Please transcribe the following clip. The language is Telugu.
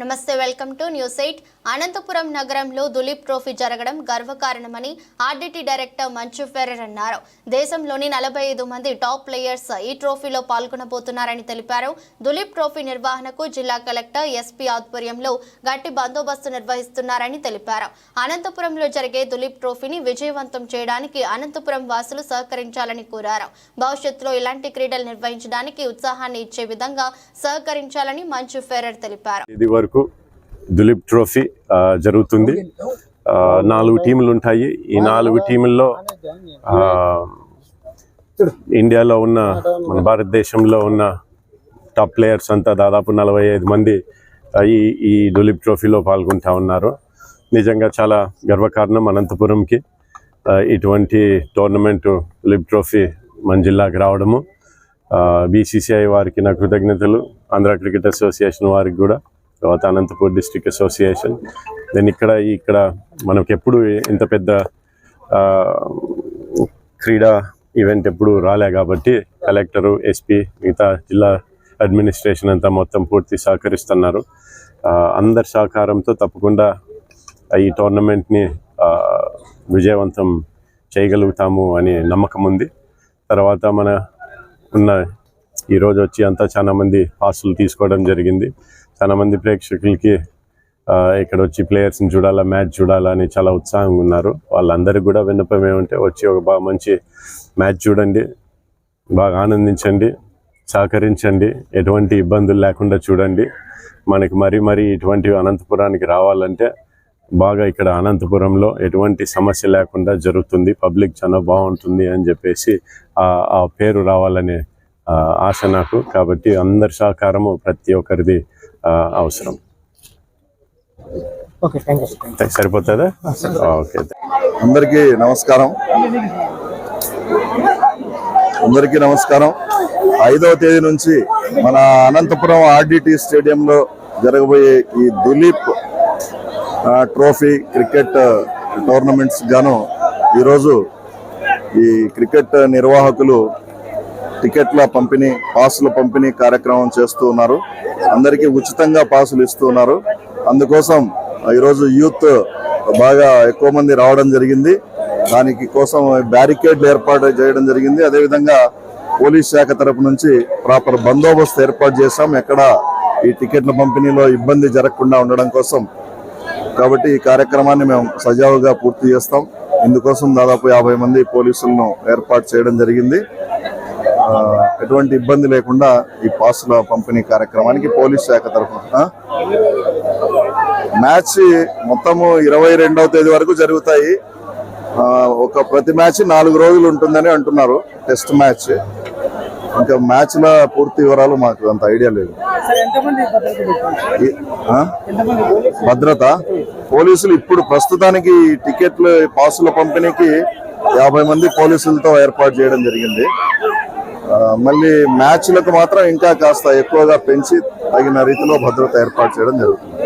నమస్తే welcome to news eight. Anantapur నగరంలో దులీప్ ట్రోఫీ జరగడం గర్వకారణమని ఆర్డిటీ డైరెక్టర్ మంచు ఫెర్రర్ అన్నారు. దేశంలోని నలభై ఐదు మంది టాప్ ప్లేయర్స్ ఈ ట్రోఫీలో పాల్గొనబోతున్నారని తెలిపారు. దులీప్ ట్రోఫీ నిర్వహణకు జిల్లా కలెక్టర్ ఎస్పీ ఆధ్వర్యంలో గట్టి బందోబస్తు నిర్వహిస్తున్నారని తెలిపారు. అనంతపురంలో జరిగే దులీప్ ట్రోఫీని విజయవంతం చేయడానికి అనంతపురం వాసులు సహకరించాలని కోరారు. భవిష్యత్తులో ఇలాంటి క్రీడలు నిర్వహించడానికి ఉత్సాహాన్ని ఇచ్చే విధంగా సహకరించాలని మంచు ఫెర్రర్ తెలిపారు. వరకు దులీప్ ట్రోఫీ జరుగుతుంది. నాలుగు టీములు ఉంటాయి. ఈ నాలుగు టీముల్లో ఇండియాలో ఉన్న మన భారతదేశంలో ఉన్న టాప్ ప్లేయర్స్ అంతా దాదాపు నలభై ఐదు మంది ఈ ఈ దులీప్ ట్రోఫీలో పాల్గొంటా ఉన్నారు. నిజంగా చాలా గర్వకారణం అనంతపురంకి ఇటువంటి టోర్నమెంట్ దులీప్ ట్రోఫీ మన జిల్లాకి రావడము. బీసీసీఐ వారికి నా కృతజ్ఞతలు ఆంధ్ర క్రికెట్ అసోసియేషన్ వారికి కూడా. తర్వాత అనంతపూర్ డిస్ట్రిక్ట్ అసోసియేషన్. దెన్ ఇక్కడ ఇక్కడ మనకి ఎప్పుడు ఇంత పెద్ద క్రీడా ఈవెంట్ ఎప్పుడు రాలే కాబట్టి కలెక్టరు ఎస్పీ మిగతా జిల్లా అడ్మినిస్ట్రేషన్ అంతా మొత్తం పూర్తి సహకరిస్తున్నారు. అందరి సహకారంతో తప్పకుండా ఈ టోర్నమెంట్ని విజయవంతం చేయగలుగుతాము అని నమ్మకం ఉంది. తర్వాత మన ఉన్న ఈరోజు వచ్చి అంతా చాలా మంది పాసులు తీసుకోవడం జరిగింది. చాలా మంది ప్రేక్షకులకి ఇక్కడ వచ్చి ప్లేయర్స్ని చూడాలా మ్యాచ్ చూడాలా అని చాలా ఉత్సాహంగా ఉన్నారు. వాళ్ళందరికీ కూడా విన్నపం ఏమంటే వచ్చి ఒక బాగా మంచి మ్యాచ్ చూడండి. బాగా ఆనందించండి. సహకరించండి. ఎటువంటి ఇబ్బందులు లేకుండా చూడండి. మనకి మరీ మరీ ఇటువంటి అనంతపురానికి రావాలంటే బాగా ఇక్కడ అనంతపురంలో ఎటువంటి సమస్య లేకుండా జరుగుతుంది. పబ్లిక్ చాలా బాగుంటుంది అని చెప్పేసి ఆ- పేరు రావాలనే ఆశ నాకు. కాబట్టి అందరి సహకారము ప్రతి ఒక్కరిది అవసరం. సరిపోతుందా? ఓకే అందరికీ నమస్కారం. అందరికీ నమస్కారం. ఐదవ తేదీ నుంచి మన అనంతపురం ఆర్డిటి స్టేడియంలో జరగబోయే ఈ దులీప్ ట్రోఫీ క్రికెట్ టోర్నమెంట్స్ గాను ఈరోజు ఈ క్రికెట్ నిర్వాహకులు టికెట్ల పంపిణీ పాసుల పంపిణీ కార్యక్రమం చేస్తూ ఉన్నారు. అందరికీ ఉచితంగా పాసులు ఇస్తూ ఉన్నారు. అందుకోసం ఈరోజు యూత్ బాగా ఎక్కువ మంది రావడం జరిగింది. దానికి కోసం బ్యారికేడ్లు ఏర్పాటు చేయడం జరిగింది. అదేవిధంగా పోలీస్ శాఖ తరపు నుంచి ప్రాపర్ బందోబస్తు ఏర్పాటు చేశాం. ఎక్కడ ఈ టికెట్ల పంపిణీలో ఇబ్బంది జరగకుండా ఉండడం కోసం. కాబట్టి ఈ కార్యక్రమాన్ని మేము సజావుగా పూర్తి చేస్తాం. ఇందుకోసం దాదాపు యాభై మంది పోలీసులను ఏర్పాటు చేయడం జరిగింది. ఎటువంటి ఇబ్బంది లేకుండా ఈ పాసుల పంపిణీ కార్యక్రమానికి పోలీస్ శాఖ తరఫున మ్యాచ్ మొత్తము ఇరవై రెండవ తేదీ వరకు జరుగుతాయి. ఒక ప్రతి మ్యాచ్ నాలుగు రోజులు ఉంటుందని అంటున్నారు. Test match. ఇంకా మ్యాచ్ ల పూర్తి వివరాలు మాకు అంత ఐడియా లేదు. భద్రత పోలీసులు? ఇప్పుడు ప్రస్తుతానికి టికెట్లు పాసుల పంపిణీకి యాభై మంది పోలీసులతో ఏర్పాటు చేయడం జరిగింది. మళ్ళీ మ్యాచ్లకు మాత్రం ఇంకా కాస్త ఎక్కువగా పెంచి తగిన రీతిలో భద్రత ఏర్పాటు చేయడం జరుగుతుంది.